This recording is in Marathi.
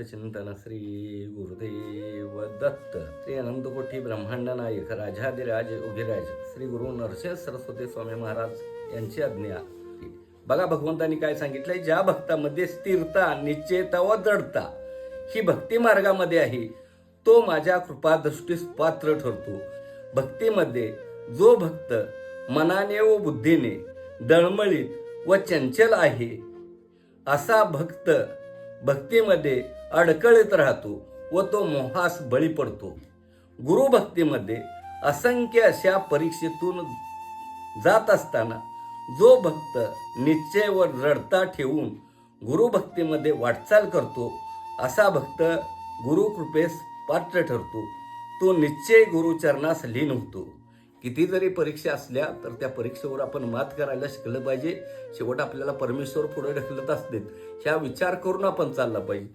चिंतन श्री गुरुदेव दत्त श्री अनंतकोटी ब्रह्मांड नायक राजाधिराज उगिराज श्री गुरु नरसिंह सरस्वती स्वामी महाराज यांची आज्ञा बघा भगवंतांनी काय सांगितलंय ज्या भक्तामध्ये स्थिरता निश्चयता व दृढता ही भक्ती मार्गामध्ये आहे तो माझ्या कृपादृष्टीस पात्र ठरतो भक्तीमध्ये जो भक्त मनाने व बुद्धीने दळमळीत व चंचल आहे असा भक्त भक्तीमध्ये अडकळीत राहतो व तो मोहास बळी पडतो. गुरुभक्तीमध्ये असंख्य अशा परीक्षेतून जात असताना जो भक्त निश्चय व दृढता ठेवून गुरुभक्तीमध्ये वाटचाल करतो असा भक्त गुरुकृपेस पात्र ठरतो. तो निश्चय गुरुचरणास लीन होतो. किती जरी परीक्षा असल्या तर त्या परीक्षेवर आपण मात करायला शिकलं पाहिजे. शेवट आपल्याला परमेश्वर पुढे ढकलत असते ह्या विचार करून आपण चालला पाहिजे.